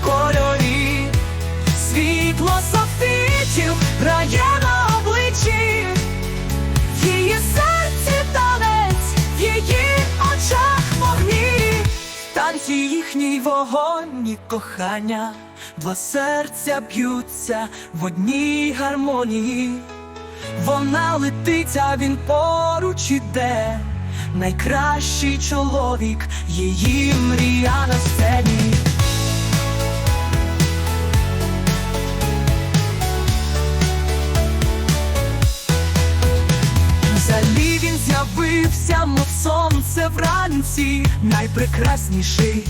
в кольорі, світло софітів грає на обличчі, її серці танець, в її очах вогні, танці їхній вогонь і кохання, два серця б'ються в одній гармонії, вона летиться, він поруч іде. Найкращий чоловік її мрія на сцені. Він з'явився, мов сонце вранці, найпрекрасніший,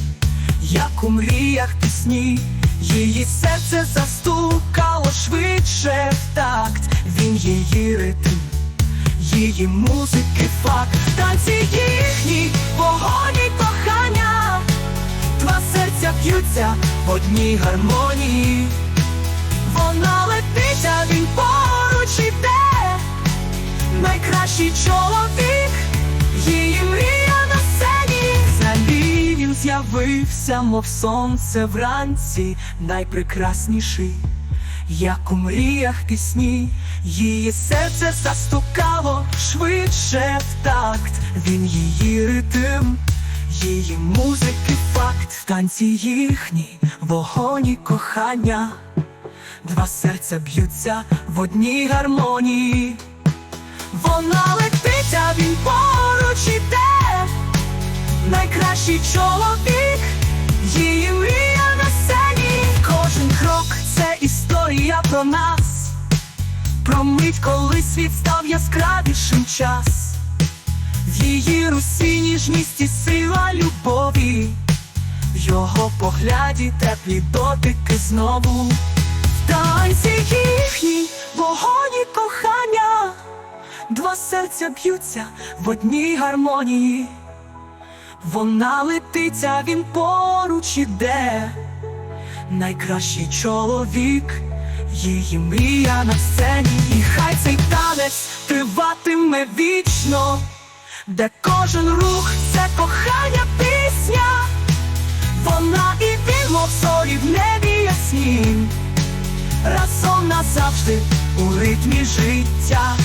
як у мріях пісні, її серце застукало швидше в такт, він її ритм, її музики факт, танці їхні, вогонь і кохання, два серця б'ються в одній гармонії, вона летить, а він поруч іде. Найкращий чоловік, з'явився, мов сонце вранці, найпрекрасніший, як у мріях пісні, її серце застукало швидше в такт, він її ритм, її музики факт, танці їхні, вогонь і кохання. Два серця б'ються в одній гармонії. Вона летить, а він поруч іде. Найкращий чоловік, про нас. Про мить, коли світ став яскравішим час. В її русі ніжність і сила любові. В його погляді теплі дотики знову. В танці їхній вогонь і кохання. Два серця б'ються в одній гармонії. Вона летить, а він поруч іде. Найкращий чоловік, її мрія на сцені, і хай цей танець триватиме вічно, де кожен рух це кохання пісня. Вона і він, мов зорі в небі ясні, разом назавжди у ритмі життя.